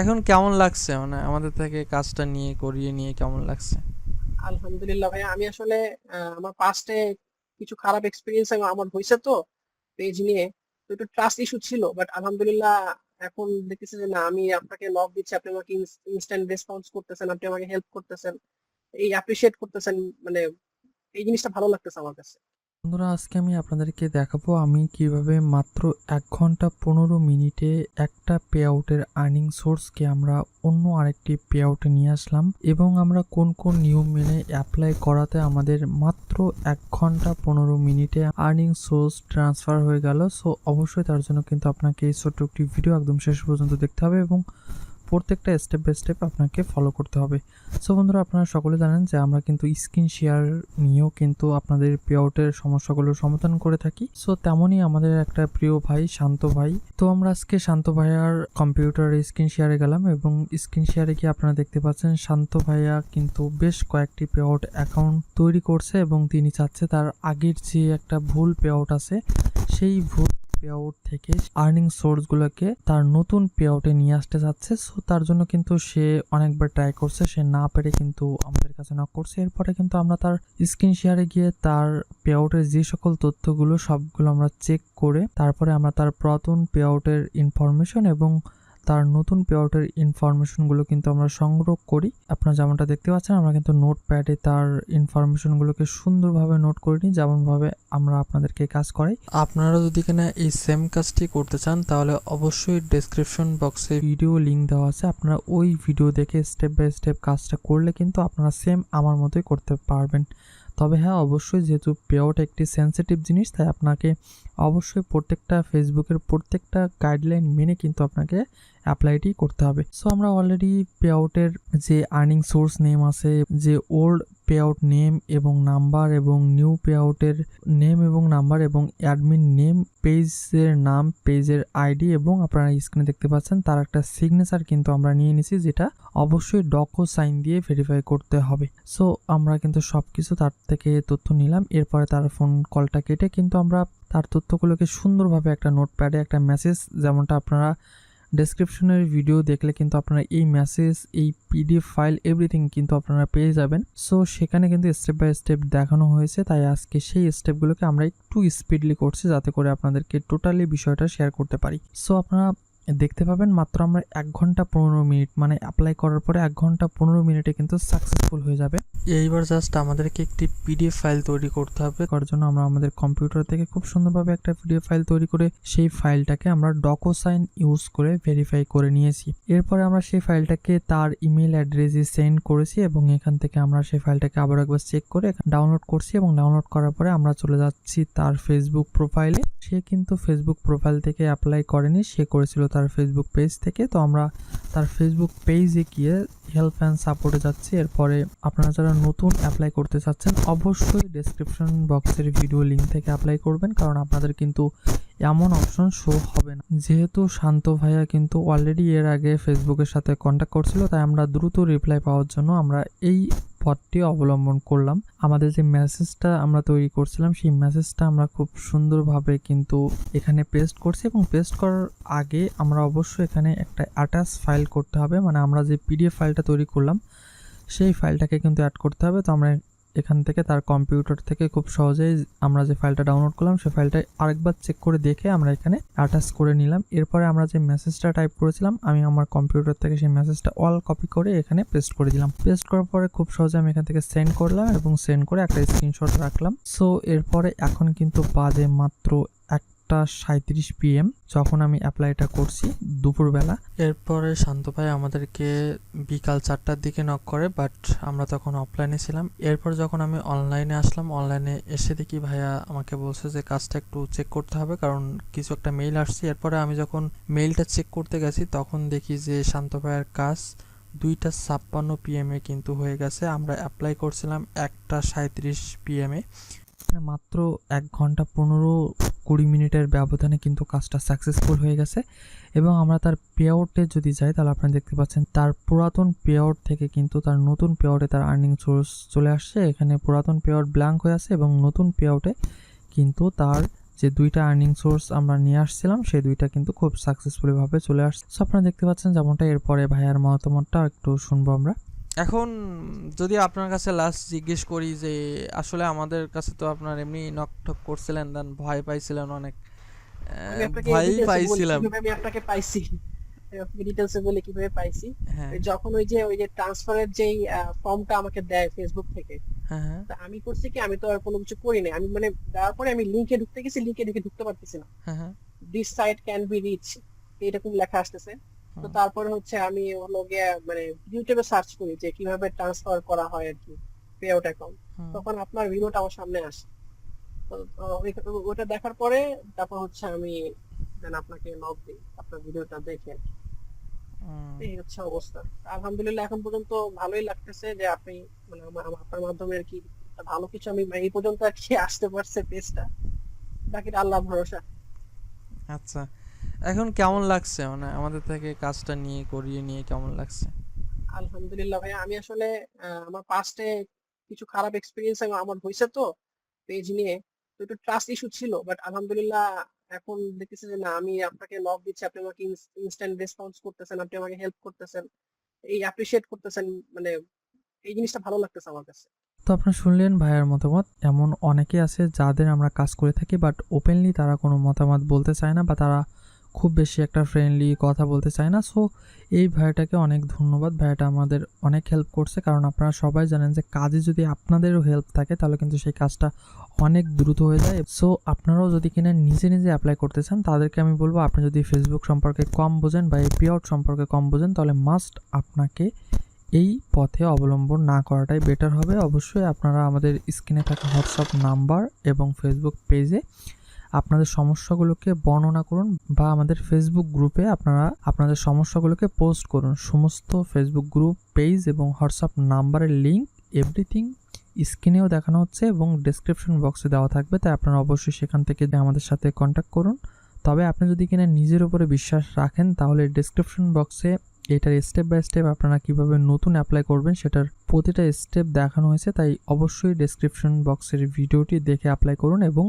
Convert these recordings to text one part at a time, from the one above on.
এখন কেমন লাগছে? মানে আমাদের থেকে কাজটা নিয়ে, করিয়ে নিয়ে কেমন লাগছে? আলহামদুলিল্লাহ ভাই আমি আসলে আমার পাস্টে কিছু খারাপ এক্সপিরিয়েন্স আমার হয়েছে তো পেজ নিয়ে। তো একটু ট্রাস্ট ইস্যু ছিল বাট আলহামদুলিল্লাহ এখন দেখতেছি যে না, আমি আপনাকে লক দিচ্ছি, আপনি আমাকে ইনস্ট্যান্ট রেসপন্স করতেছেন, আপনি আমাকে হেল্প করতেছেন, এই অ্যাপ্রিসিয়েট করতেছেন মানে এই জিনিসটা ভালো লাগতেছে আমার কাছে। বন্ধুরা, আজকে আমি আপনাদেরকে দেখাবো আমি কীভাবে মাত্র এক ঘণ্টা পনেরো মিনিটে একটা পে আউটের আর্নিং সোর্সকে আমরা অন্য আরেকটি পে আউটে নিয়ে আসলাম এবং আমরা কোন কোন নিয়ম মেনে অ্যাপ্লাই করাতে আমাদের মাত্র এক ঘণ্টা পনেরো মিনিটে আর্নিং সোর্স ট্রান্সফার হয়ে গেল। সো অবশ্যই তার জন্য কিন্তু আপনাকে এই ছোট্ট একটি ভিডিও একদম শেষ পর্যন্ত দেখতে হবে এবং প্রত্যেকটা স্টেপ বাই স্টেপ আপনাকে ফলো করতে হবে। সো বন্ধুরা, আপনারা সকলে জানেন যে আমরা কিন্তু স্ক্রিন শেয়ার নিয়েও কিন্তু আপনাদের পে আউটের সমস্যাগুলোর সমাধান করে থাকি। সো তেমনই আমাদের একটা প্রিয় ভাই শান্ত ভাই। তো আমরা আজকে শান্ত ভাইয়ার কম্পিউটার স্ক্রিন শেয়ারে গেলাম এবং স্ক্রিন শেয়ারে গিয়ে আপনারা দেখতে পাচ্ছেন শান্ত ভাইয়া কিন্তু বেশ কয়েকটি পে আউট অ্যাকাউন্ট তৈরি করছে এবং তিনি চাচ্ছে তার আগের যে একটা ভুল পে আউট আছে, সেই ভুল পে আউট থেকে আর্নিং সোর্সগুলোকে তার নতুন পে আউটে নিয়ে আসতে চাচ্ছে সো তার জন্য কিন্তু সে অনেকবার ট্রাই করছে, সে না পেরে কিন্তু আমাদের কাছে নক করছে। এরপরে কিন্তু আমরা তার স্ক্রিন শেয়ারে গিয়ে তার পে আউটের যে সকল তথ্যগুলো, সবগুলো আমরা চেক করে তারপরে আমরা তার পুরাতন পে আউটের ইনফরমেশন এবং তার নতুন পে আউটের ইনফরমেশনগুলো কিন্তু আমরা সংগ্রহ করি। আপনারা যেমনটা দেখতে পাচ্ছেন, আমরা কিন্তু নোট প্যাডে তার ইনফরমেশনগুলোকে সুন্দরভাবে নোট করে নিই, যেমনভাবে আমরা আপনাদেরকে কাজ করাই। আপনারা যদি কিনা এই সেম কাজটি করতে চান, তাহলে অবশ্যই ডেসক্রিপশন বক্সে ভিডিও লিঙ্ক দেওয়া আছে। আপনারা ওই ভিডিও দেখে স্টেপ বাই স্টেপ কাজটা করলে কিন্তু আপনারা সেম আমার মতোই করতে পারবেন। তবে হ্যাঁ অবশ্যই যেহেতু পেআউট একটি সেন্সিটিভ জিনিস, তাই আপনাকে অবশ্যই প্রত্যেকটা ফেসবুকের প্রত্যেকটা গাইডলাইন মেনে কিন্তু আপনাকে অ্যাপ্লাইটি করতে হবে। সো আমরা অলরেডি পেআউটের যে আর্নিং সোর্স নেম আছে, যে ওল্ড পেআউট নেম এবং নাম্বার এবং নিউ পেআউটের নেম এবং নাম্বার এবং অ্যাডমিন নেম পেজের নাম পেজের আইডি এবং আপনারা স্ক্রিনে দেখতে পাচ্ছেন, তার একটা সিগনেচার কিন্তু আমরা নিয়ে নিছি যেটা অবশ্যই ডকো সাইন দিয়ে ভেরিফাই করতে হবে। সো আমরা কিন্তু সব কিছু তার থেকে তথ্য নিলাম, এরপরে তার ফোন কলটা কেটে কিন্তু আমরা তার তথ্যগুলোকে সুন্দরভাবে একটা নোটপ্যাডে একটা মেসেজ যেমনটা আপনারা ডেসক্রিপশনের ভিডিও দেখলে কিন্তু আপনারা এই মেসেজ এই পিডিএফ ফাইল এভরিথিং কিন্তু আপনারা পেয়ে যাবেন। সো সেখানে কিন্তু স্টেপ বাই স্টেপ দেখানো হয়েছে। তাই আজকে সেই স্টেপগুলোকে আমরা একটু স্পিডলি করছি যাতে করে আপনাদেরকে টোটালি বিষয়টা শেয়ার করতে পারি। সো আপনারা দেখতে পাবেন মাত্র আমরা এক ঘণ্টা পনেরো মিনিট মানে অ্যাপ্লাই করার পরে এক ঘণ্টা পনেরো মিনিটে কিন্তু সাকসেসফুল হয়ে যাবে। এইবার জাস্ট আমাদেরকে একটি পিডিএফ ফাইল তৈরি করতে হবে। করার জন্য আমরা আমাদের কম্পিউটার থেকে খুব সুন্দরভাবে একটা পিডিএফ ফাইল তৈরি করে সেই ফাইলটাকে আমরা ডকো সাইন ইউজ করে ভেরিফাই করে নিয়েছি। এরপরে আমরা সেই ফাইলটাকে তার ইমেল অ্যাড্রেসে সেন্ড করেছি এবং এখান থেকে আমরা সেই ফাইলটাকে আবার একবার চেক করে ডাউনলোড করছি এবং ডাউনলোড করার পরে আমরা চলে যাচ্ছি তার ফেসবুক প্রোফাইলে সে কিন্তু ফেসবুক প্রোফাইল থেকে অ্যাপ্লাই করেনি সে করেছিল তার ফেসবুক পেজ থেকে। তো আমরা তার ফেসবুক পেজে গিয়ে হেল্প অ্যান্ড সাপোর্টে যাচ্ছি। এরপরে আপনারা যারা নতুন অ্যাপ্লাই করতে চাচ্ছেন, অবশ্যই ডেসক্রিপশন বক্সের ভিডিও লিঙ্ক থেকে অ্যাপ্লাই করবেন। কারণ আপনাদের কিন্তু এমন অপশন শো হবে না। যেহেতু শান্ত ভাইয়া কিন্তু অলরেডি এর আগে ফেসবুকের সাথে কন্ট্যাক্ট করছিল, তাই আমরা দ্রুত রিপ্লাই পাওয়ার জন্য আমরা এই পথটি অবলম্বন করলাম। আমাদের যে মেসেজটা আমরা তৈরি করছিলাম, সেই মেসেজটা আমরা খুব সুন্দরভাবে কিন্তু এখানে পেস্ট করছি এবং পেস্ট করার আগে আমরা অবশ্যই এখানে একটা অ্যাটাচ ফাইল করতে হবে। মানে আমরা যে পিডিএফ ফাইলটা তৈরি করলাম, সেই ফাইলটাকে কিন্তু অ্যাড করতে হবে। তো আমরা এখান থেকে তার কম্পিউটার থেকে খুব সহজেই আমরা যে ফাইলটা ডাউনলোড করলাম সেই ফাইলটা আরেকবার চেক করে দেখে আমরা এখানে অ্যাটাচ করে নিলাম। এরপরে আমরা যে মেসেজটা টাইপ করেছিলাম, আমি আমার কম্পিউটার থেকে সেই মেসেজটা অল কপি করে এখানে পেস্ট করে দিলাম। পেস্ট করার পরে খুব সহজে আমি এখান থেকে সেন্ড করলাম এবং সেন্ড করে একটা স্ক্রিনশট রাখলাম। সো এরপরে এখন কিন্তু বাজে মাত্র একটা সাঁত্রিশ পিএম যখন আমি অ্যাপ্লাইটা করছি দুপুরবেলা। এরপরে শান্ত ভাই আমাদেরকে বিকাল চারটার দিকে নক করে বাট আমরা তখন অফলাইনে ছিলাম। এরপর যখন আমি অনলাইনে আসলাম অনলাইনে এসে দেখি ভাইয়া আমাকে বলছে যে কাজটা একটু চেক করতে হবে, কারণ কিছু একটা মেইল আসছে। এরপরে আমি যখন মেইলটা চেক করতে গেছি, তখন দেখি যে শান্ত ভাইয়ের কাজ দুইটা ছাপ্পান্ন পিএমে কিন্তু হয়ে গেছে। আমরা অ্যাপ্লাই করছিলাম একটা সাঁত্রিশ পিএমে মানে মাত্র এক ঘণ্টা পনেরো কুড়ি মিনিটের ব্যবধানে কিন্তু কাজটা সাকসেসফুল হয়ে গেছে এবং আমরা তার পে যদি যাই, তাহলে আপনারা দেখতে পাচ্ছেন তার পুরাতন পে থেকে কিন্তু তার নতুন পে তার আর্নিং সোর্স চলে আসছে। এখানে পুরাতন পে ব্ল্যাঙ্ক হয়ে আছে এবং নতুন পে কিন্তু তার যে দুইটা আর্নিং সোর্স আমরা নিয়ে আসছিলাম, সেই দুইটা কিন্তু খুব সাকসেসফুলি ভাবে চলে আসছে। আপনারা দেখতে পাচ্ছেন যেমনটা এরপরে ভাইয়ার মতামতটা একটু শুনব আমরা। এখন যদি আপনার কাছে লাস্ট জিজ্ঞেস করি যে আসলে আমাদের কাছে তো আপনার এমনি নক ঠক করছিলেন দেন ভয় পাইছিলেন অনেক। বলি পাইছিলাম। আমি আপনাকে পাইছি। আমি আপনাকে ডিটেলসে বলে কীভাবে পাইছি। হ্যাঁ। যখন ওই যে ওই যে ট্রান্সফারের যেই ফর্মটা আমাকে দেয় ফেসবুক থেকে হ্যাঁ হ্যাঁ। তা আমি করছি কি আমি তো আর কোনো কিছু করি নাই। আমি মানে দেওয়ার পরে আমি লিংকে ঢুকতে গেছি লিংকে ঢুকে ঢুকতে পারতেছি না। হ্যাঁ হ্যাঁ। This site can be reach এরকম লেখা আসতেছে। তো তারপরে হচ্ছে আমি হলো গিয়ে মানে ইউটিউবে সার্চ করি যে কীভাবে ট্রান্সফার করা হয় আর কি পে আউট অ্যাকাউন্ট তখন আপনার ভিডিওটা আমার সামনে আসে। ওটা দেখার পরে তারপর হচ্ছে আমি দেন আপনাকে নক দিই আপনার ভিডিওটা দেখে আর কি। এই হচ্ছে অবস্থা। আলহামদুলিল্লাহ এখন পর্যন্ত ভালোই লাগতেছে যে আপনি মানে আপনার মাধ্যমে আর কি ভালো কিছু আমি এই পর্যন্ত আর কি আসতে পারছে পেজটা বাকিটা আল্লাহ ভরসা। আচ্ছা। এখন কেমন লাগছে? মানে আমাদের থেকে কাজটা নিয়ে করিয়ে নিয়ে কেমন লাগছে? আলহামদুলিল্লাহ ভাই আমি আসলে আহ, আমার পাস্টে কিছু খারাপ এক্সপিরিয়েন্স আমার হয়েছে তো পেজ নিয়ে তো একটু ট্রাস্ট ইস্যু ছিল বাট আলহামদুলিল্লাহ এখন দেখতেছি যে না আমি আপনাকে লক দিচ্ছি আপনি আমাকে ইনস্ট্যান্ট রেসপন্স করতেছেন আপনি আমাকে হেল্প করতেছেন এই অ্যাপ্রিসিয়েট করতেছেন মানে এই জিনিসটা ভালো লাগতেছে আমার কাছে। তো আপনারা শুনলেন ভাইয়ার মতামত এমন অনেকে আছে যাদের আমরা কাজ করে থাকি বাট ওপেনলি তারা কোনো মতামত বলতে চায় না বা তারা খুব বেশি একটা ফ্রেন্ডলি কথা বলতে চায় না। সো এই ভাইয়াটাকে অনেক ধন্যবাদ। ভাইয়াটা আমাদের অনেক হেল্প করছে। কারণ আপনারা সবাই জানেন যে কাজে যদি আপনাদেরও হেল্প থাকে, তাহলে কিন্তু সেই কাজটা অনেক দ্রুত হয়ে যায়। সো আপনারাও যদি কিনা নিজে নিজে অ্যাপ্লাই করতে চান, তাদেরকে আমি বলব, আপনি যদি ফেসবুক সম্পর্কে কম বোঝেন বা এই পেআউট সম্পর্কে কম বোঝেন, তাহলে মাস্ট আপনাকে এই পথে অবলম্বন না করাটাই বেটার হবে। অবশ্যই আপনারা আমাদের স্ক্রিনে থাকা হোয়াটসঅ্যাপ নাম্বার এবং ফেসবুক পেজে আপনাদের সমস্যাগুলোকে বর্ণনা করুন বা আমাদের ফেসবুক গ্রুপে আপনারা আপনাদের সমস্যাগুলোকে পোস্ট করুন। সমস্ত ফেসবুক গ্রুপ পেজ এবং হোয়াটসঅ্যাপ নাম্বারের লিঙ্ক এভরিথিং স্ক্রিনেও দেখানো হচ্ছে এবং ডেসক্রিপশন বক্সে দেওয়া থাকবে। তাই আপনারা অবশ্যই সেখান থেকে আমাদের সাথে কন্ট্যাক্ট করুন। তবে আপনি যদি কিনা নিজের উপরে বিশ্বাস রাখেন, তাহলে ডেসক্রিপশন বক্সে এটার স্টেপ বাই স্টেপ আপনারা কীভাবে নতুন অ্যাপ্লাই করবেন সেটার প্রতিটা স্টেপ দেখানো হয়েছে। তাই অবশ্যই ডেসক্রিপশন বক্সের ভিডিওটি দেখে অ্যাপ্লাই করুন এবং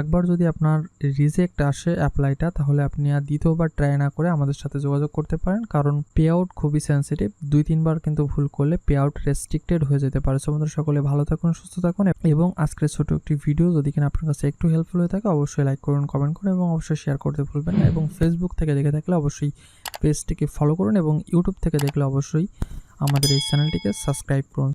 একবার যদি আপনার রিজেক্ট আসে অ্যাপ্লাইটা তাহলে আপনি আর দ্বিতীয়বার ট্রাই না করে আমাদের সাথে যোগাযোগ করতে পারেন। কারণ পে আউট খুবই সেন্সিটিভ দুই, তিনবার কিন্তু ভুল করলে পে আউট রেস্ট্রিক্টেড হয়ে যেতে পারে। সো আমাদের সকলে ভালো থাকুন, সুস্থ থাকুন এবং আজকের ছোট একটি ভিডিও যদি কিনা আপনার কাছে একটু হেল্পফুল হয়ে থাকে, অবশ্যই লাইক করুন কমেন্ট করুন এবং অবশ্যই শেয়ার করতে ভুলবেন না। এবং ফেসবুক থেকে দেখে থাকলে অবশ্যই পেজটিকে ফলো করুন এবং ইউটিউব থেকে দেখলে অবশ্যই আমাদের এই চ্যানেলটিকে সাবস্ক্রাইব করুন।